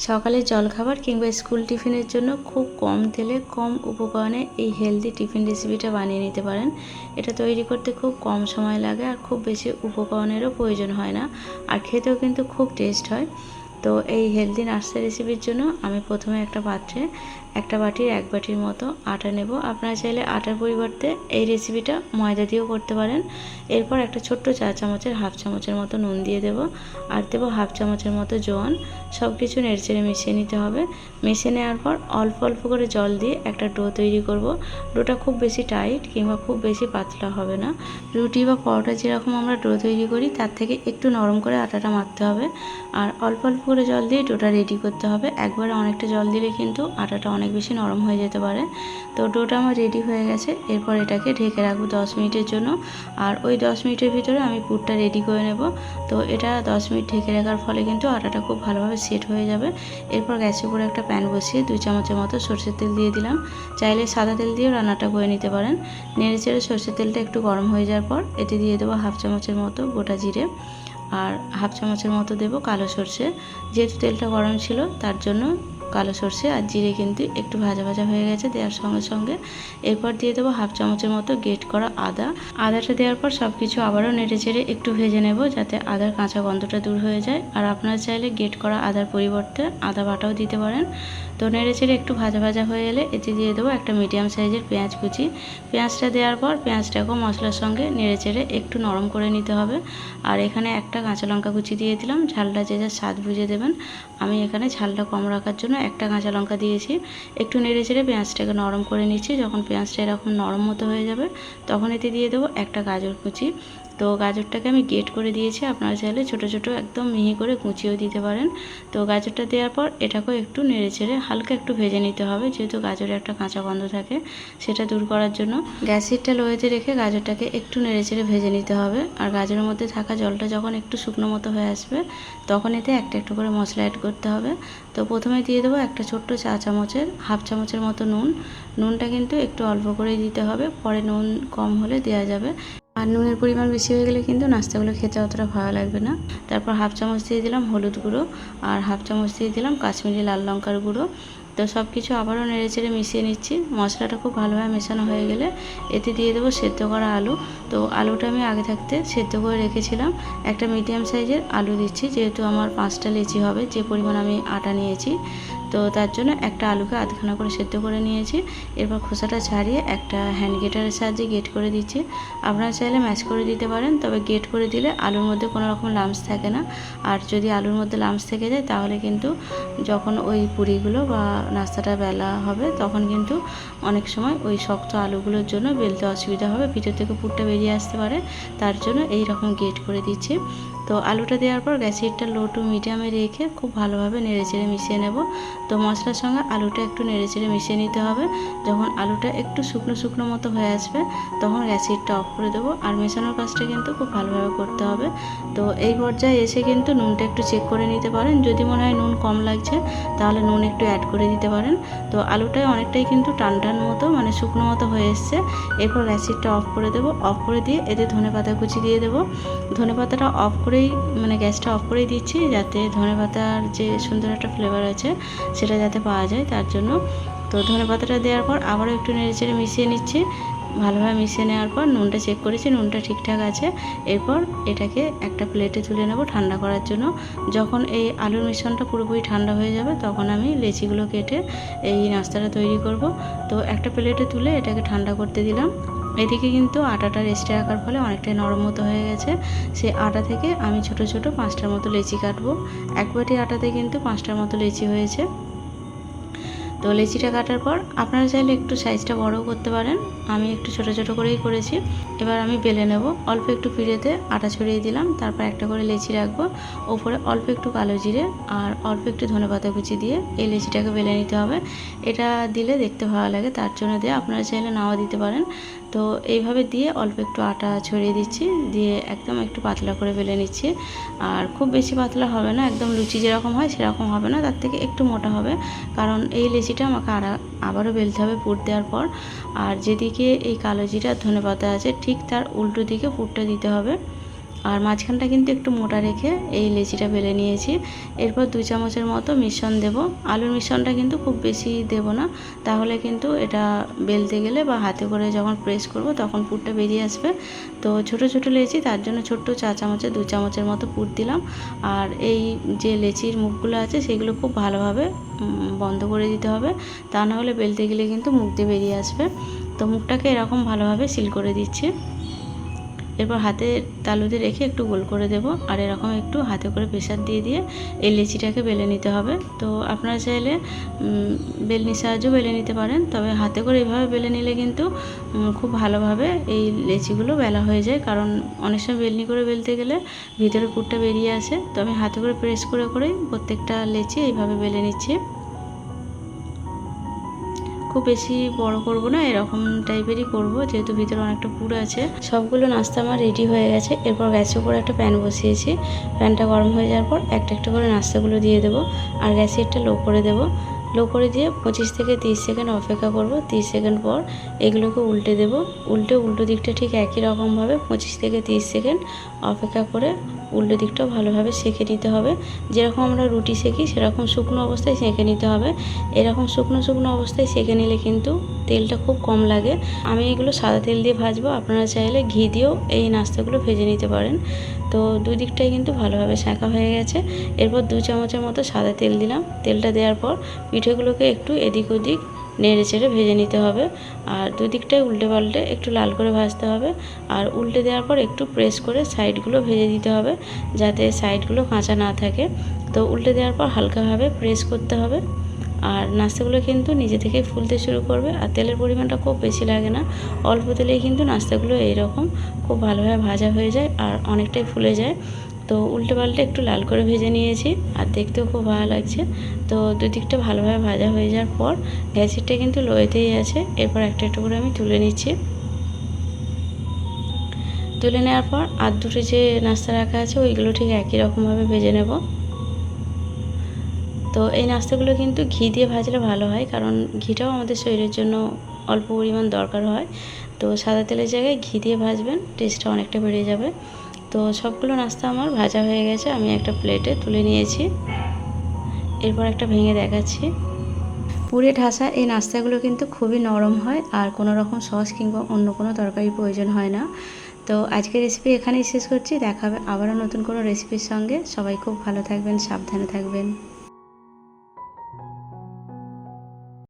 সকালের জলখাবার কিংবা স্কুল টিফিনের জন্য খুব কম তেলে, কম উপকরণে এই হেলদি টিফিন রেসিপিটা বানিয়ে নিতে পারেন। এটা তৈরি করতে খুব কম সময় লাগে আর খুব বেশি উপকরণেরও প্রয়োজন হয় না। আর খেতেও কিন্তু খুব টেস্ট হয়। তো এই হেলদি নাস্তা রেসিপির জন্য আমি প্রথমে একটা পাত্রে একটা বাটির এক বাটির মতো আটা নেব। আপনারা চাইলে আটার পরিবর্তে এই রেসিপিটা ময়দা দিয়েও করতে পারেন। এরপর একটা ছোট্ট চা চামচের হাফ চামচের মতো নুন দিয়ে দেব আর দেবো হাফ চামচের মতো জোয়ান সব কিছু নেড়েচেড়ে মিশিয়ে নিতে হবে। মিশিয়ে নেওয়ার পর অল্প অল্প করে জল দিয়ে একটা ডো তৈরি করব। ডোটা খুব বেশি টাইট কিংবা খুব বেশি পাতলা হবে না। রুটি বা পরোটা যেরকম আমরা ডো তৈরি করি, তার থেকে একটু নরম করে আটাটা মারতে হবে। আর অল্প অল্প করে জল দিয়ে ডোটা রেডি করতে হবে। একবারে অনেকটা জল দিলে কিন্তু আটাটা অনেক বেশি নরম হয়ে যেতে পারে। তো ডোটা আমার রেডি হয়ে গেছে। এরপর এটাকে ঢেকে রাখব দশ মিনিটের জন্য। আর ওই দশ মিনিটের ভিতরে আমি পুরটা রেডি করে নেব। তো এটা দশ মিনিট ঢেকে রাখার ফলে কিন্তু আটাটা খুব ভালোভাবে সেট হয়ে যাবে। এরপর গ্যাসের উপরে একটা প্যান বসিয়ে দুই চামচের মতো সর্ষের তেল দিয়ে দিলাম। চাইলে সাদা তেল দিয়েও রান্নাটা করে নিতে পারেন। নেড়ে চেড়ে সর্ষের তেলটা একটু গরম হয়ে যাওয়ার পর এতে দিয়ে দেবো হাফ চামচের মতো গোটা জিরে। আর হাফ চামচের মতো দেবো কালো সর্ষে। যেহেতু তেলটা গরম ছিল তার জন্য কালো সর্ষে আর জিরে কিন্তু একটু ভাজা ভাজা হয়ে গেছে দেওয়ার সঙ্গে সঙ্গে। এরপর দিয়ে দেবো হাফ চামচের মতো গেট করা আদা। আদাটা দেওয়ার পর সব কিছু আবারও নেড়ে চেড়ে একটু ভেজে নেব যাতে আদার কাঁচা গন্ধটা দূর হয়ে যায়। আর আপনারা চাইলে গেট করা আদার পরিবর্তে আদা বাটাও দিতে পারেন। তো নেড়ে চেড়ে একটু ভাজা ভাজা হয়ে এলে এতে দিয়ে দেবো একটা মিডিয়াম সাইজের পেঁয়াজ কুচি। পেঁয়াজটা দেওয়ার পর পেঁয়াজটাকেও মশলার সঙ্গে নেড়ে চেড়ে একটু নরম করে নিতে হবে। আর এখানে একটা কাঁচা লঙ্কা কুচি দিয়ে দিলাম। ঝালটা যে যা স্বাদ বুঝে দেবেন। আমি এখানে ঝালটা কম রাখার জন্য একটা কাঁচা লঙ্কা দিয়েছি। একটু নেড়ে চেড়ে পেঁয়াজটাকে নরম করে নিচ্ছি। যখন পেঁয়াজটা এরকম নরম মতো হয়ে যাবে, তখন এতে দিয়ে দেবো একটা গাজর কুচি। তো গাজরটাকে আমি গেট করে দিয়েছি। আপনারা চাইলে ছোটো ছোটো একদম মিহি করে কুচিয়েও দিতে পারেন। তো গাজরটা দেওয়ার পর এটাকেও একটু নেড়ে চেড়ে হালকা একটু ভেজে নিতে হবে। যেহেতু গাজরে একটা কাঁচা গন্ধ থাকে, সেটা দূর করার জন্য গ্যাস হিটটা লোয়েতে রেখে গাজরটাকে একটু নেড়ে চেড়ে ভেজে নিতে হবে। আর গাজরের মধ্যে থাকা জলটা যখন একটু শুকনো মতো হয়ে আসবে, তখন এতে একটা, একটু করে মশলা অ্যাড করতে হবে। তো প্রথমে দিয়ে দেবো একটা ছোট্ট চা চামচের, হাফ চামচের মতো নুন। নুনটা কিন্তু একটু অল্প করেই দিতে হবে। পরে নুন কম হলে দেওয়া যাবে। আর নুনের পরিমাণ বেশি হয়ে গেলে কিন্তু নাস্তাগুলো খেতে অতটা ভালো লাগবে না। তারপর হাফ চামচ দিয়ে দিলাম হলুদ গুঁড়ো আর হাফ চামচ দিয়ে দিলাম কাশ্মীরি লাল লঙ্কার গুঁড়ো। তো সব কিছু আবারও নেড়ে চেড়ে মিশিয়ে নিচ্ছি। মশলাটা খুব ভালোভাবে মেশানো হয়ে গেলে এতে দিয়ে দেবো সেদ্ধ করা আলু। তো আলুটা আমি আগে থাকতে সেদ্ধ করে রেখেছিলাম। একটা মিডিয়াম সাইজের আলু দিচ্ছি, যেহেতু আমার পাঁচটা লেচি হবে, যে পরিমাণ আমি আটা নিয়েছি। তো তার জন্য একটা আলুকে আধখানা করে সেদ্ধ করে নিয়েছি। এরপর খোসাটা ছাড়িয়ে একটা হ্যান্ড গেটারের সাহায্যে গেট করে দিচ্ছি। আপনারা চাইলে ম্যাশ করে দিতে পারেন, তবে গেট করে দিলে আলুর মধ্যে কোনো রকম লামস থাকে না। আর যদি আলুর মধ্যে লামস থেকে যায়, তাহলে কিন্তু যখন ওই পুরিগুলো বা নাস্তাটা বেলা হবে, তখন কিন্তু অনেক সময় ওই শক্ত আলুগুলোর জন্য বেলতে অসুবিধা হবে, ভিতর থেকে পুরটা বেরিয়ে আসতে পারে। তার জন্য এই রকম গেট করে দিচ্ছি। তো আলুটা দেওয়ার পর গ্যাসের হিটটা লো টু মিডিয়ামে রেখে খুব ভালোভাবে নেড়েচেড়ে মিশিয়ে নেব। তো মশলার সঙ্গে আলুটা একটু নেড়েচেড়ে মিশিয়ে নিতে হবে। যখন আলুটা একটু শুকনো শুকনো মতো হয়ে আসবে, তখন হিটটা অফ করে দেবো। আর মেশানোর কাজটা কিন্তু খুব ভালোভাবে করতে হবে। তো এই পর্যায়ে এসে কিন্তু নুনটা একটু চেক করে নিতে পারেন। যদি মনে হয় নুন কম লাগছে, তাহলে নুন একটু অ্যাড করে দিতে পারেন। তো আলুটাই অনেকটাই কিন্তু টান টান মতো মানে শুকনো মতো হয়ে এসছে। এরপর গ্যাসিটটা অফ করে দেবো। অফ করে দিয়ে এতে ধনে পাতা কুচি দিয়ে দেবো। ধনে পাতাটা অফ করেই মানে গ্যাসটা অফ করেই দিচ্ছি, যাতে ধনে পাতার যে সুন্দর একটা ফ্লেভার আছে সেটা যাতে পাওয়া যায়, তার জন্য তো ধনে পাতাটা দেওয়ার পর আবারও একটু নেড়ে চেড়ে মিশিয়ে নিচ্ছি। ভালোভাবে মিশিয়ে নেওয়ার পর নুনটা চেক করেছি, নুনটা ঠিকঠাক আছে। এরপর এটাকে একটা প্লেটে তুলে নেব ঠান্ডা করার জন্য। যখন এই আলুর মিশ্রণটা পুরোপুরি ঠান্ডা হয়ে যাবে, তখন আমি লেচিগুলো কেটে এই নাস্তাটা তৈরি করব। তো একটা প্লেটে তুলে এটাকে ঠান্ডা করতে দিলাম। এদিকে কিন্তু আটাটা রেস্টে রাখার ফলে অনেকটাই নরম মতো হয়ে গেছে। সেই আটা থেকে আমি ছোট ছোট পাঁচটার মতো লেচি কাটবো। এক বাটি আটাতে কিন্তু পাঁচটার মতো লেচি হয়েছে। তো লেচিটা কাটার পর আপনারা চাইলে একটু সাইজটা বড়ও করতে পারেন। আমি একটু ছোট ছোট করেই করেছি। এবার আমি বেলে নেব। অল্প একটু পিড়েতে আটা ছড়িয়ে দিলাম। তারপর একটা করে লেচি রাখব। ওপরে অল্প একটু কালো জিরে আর অল্প একটু ধনে পাতা কুচি দিয়ে এই লেচিটাকে বেলে নিতে হবে। এটা দিলে দেখতে ভালো লাগে, তার জন্য দিয়ে আপনারা চাইলে নাও দিতে পারেন। তো এইভাবে দিয়ে অল্প একটু আটা ছড়িয়ে দিচ্ছি। দিয়ে একদম একটু পাতলা করে বেলে নিচ্ছি। আর খুব বেশি পাতলা হবে না, একদম লুচি যেরকম হয় সেরকম হবে না, তার থেকে একটু মোটা হবে। কারণ এই লেচিটা আমাকে আর, আবারও বেলতে হবে পুর দেওয়ার পর। আর যেদিকে এই কালো জিরা ধনে পাতা আছে, ঠিক তার উল্টো দিকে পুরটা দিতে হবে। আর মাঝখানটা কিন্তু একটু মোটা রেখে এই লেচিটা বেলে নিয়েছি। এরপর দু চামচের মতো মিশ্রণ দেব। আলুর মিশ্রণটা কিন্তু খুব বেশি দেব না। তাহলে কিন্তু এটা বেলতে গেলে বা হাতে করে যখন প্রেস করব তখন পুরটা বেরিয়ে আসবে। তো ছোট ছোট লেচি, তার জন্য ছোট্ট চা চামচে দু চামচের মতো পুর দিলাম। আর এই যে লেচির মুখগুলো আছে সেগুলো খুব ভালোভাবে বন্ধ করে দিতে হবে। তা না হলে বেলতে গেলে কিন্তু মুখ দিয়ে বেরিয়ে আসবে। তো মুখটাকে এরকম ভালোভাবে সিল করে দিচ্ছি। এরপর হাতে তালুতে রেখে একটু গোল করে দেব। আর এরকম একটু হাতে করে প্রেশার দিয়ে দিয়ে এই লেচিটাকে বেলে নিতে হবে। তো আপনারা চাইলে বেলনির সাহায্যেও বেলে নিতে পারেন। তবে হাতে করে এভাবে বেলে নিলে কিন্তু খুব ভালোভাবে এই লেচিগুলো বেলা হয়ে যায়। কারণ অনেক সময় বেলনি করে বেলতে গেলে ভিতরে পুরটা বেরিয়ে আসে। তো আমি হাতে করে প্রেস করে করেই প্রত্যেকটা লেচি এইভাবে বেলে নিচ্ছি। খুব বেশি বড় করব না, এরকম টাইপেরই করব, যেহেতু ভিতরে অনেকটা পুরো আছে। সবগুলো নাস্তা আমার রেডি হয়ে গেছে, এরপর গ্যাসের উপর একটা প্যান বসিয়েছি। প্যানটা গরম হয়ে যাওয়ার পর একটা একটা করে নাস্তাগুলো দিয়ে দেবো, আর গ্যাসেরটা লো করে দেবো। লো করে দিয়ে পঁচিশ থেকে তিরিশ সেকেন্ড অপেক্ষা করব। তিরিশ সেকেন্ড পর এগুলোকে উল্টে দেব। উল্টে উল্টো দিকটা ঠিক একই রকমভাবে পঁচিশ থেকে তিরিশ সেকেন্ড অপেক্ষা করে উল্টো দিকটা ভালোভাবে সেঁকে নিতে হবে। যেরকম আমরা রুটি সেঁকি, সেরকম শুকনো অবস্থায় সেঁকে নিতে হবে। এরকম শুকনো শুকনো অবস্থায় সেঁকে নিলে কিন্তু তেলটা খুব কম লাগে। আমি এগুলো সাদা তেল দিয়ে ভাজবো। আপনারা চাইলে ঘি দিয়েও এই নাস্তাগুলো ভেজে নিতে পারেন। তো দুই দিকটাই কিন্তু ভালোভাবে শাঁকা হয়ে গেছে। এরপর দু চামচের মতো সাদা তেল দিলাম। তেলটা দেওয়ার পর পিঠেগুলোকে একটু এদিক ওদিক নেড়ে চেড়ে ভেজে নিতে হবে। আর দুই দিকটাই উল্টে পাল্টে একটু লাল করে ভাজতে হবে। আর উল্টে দেওয়ার পর একটু প্রেস করে সাইডগুলো ভেজে দিতে হবে, যাতে সাইডগুলো কাঁচা না থাকে। তো উল্টে দেওয়ার পর হালকাভাবে প্রেস করতে হবে। আর নাস্তাগুলো কিন্তু নিজে থেকেই ফুলতে শুরু করবে আর তেলের পরিমাণটা খুব বেশি লাগে না। অল্প তেলেই কিন্তু নাস্তাগুলো এইরকম খুব ভালোভাবে ভাজা হয়ে যায় আর অনেকটাই ফুলে যায়। তো উল্টে পাল্টে একটু লাল করে ভেজে নিয়েছি আর দেখতেও খুব ভালো লাগছে। তো দুদিকটা ভালোভাবে ভাজা হয়ে যাওয়ার পর গ্যাসেরটা কিন্তু লোয়েতেই আছে। এরপর একটা একটা করে আমি তুলে নিচ্ছি। তুলে নেওয়ার পর আর দুটো যে নাস্তা রাখা আছে ওইগুলো ঠিক একই রকমভাবে ভেজে নেব। তো এই নাস্তাগুলো কিন্তু ঘি দিয়ে ভাজলে ভালো হয়, কারণ ঘিটাও আমাদের শরীরের জন্য অল্প পরিমাণ দরকার হয়। তো সাদা তেলের জায়গায় ঘি দিয়ে ভাজবেন টেস্টটা অনেকটা বেড়ে যাবে। তো সবগুলো নাস্তা আমার ভাজা হয়ে গেছে, আমি একটা প্লেটে তুলে নিয়েছি। এরপর একটা ভেঙে দেখাচ্ছি। পুরে ঠাসা এই নাস্তাগুলো কিন্তু খুবই নরম হয়, আর কোনো রকম সস কিংবা অন্য কোনো তরকারি প্রয়োজন হয় না। তো আজকের রেসিপি এখানেই শেষ করছি, দেখাবে আবারও নতুন কোনো রেসিপির সঙ্গে। সবাই খুব ভালো থাকবেন, সাবধানে থাকবেন।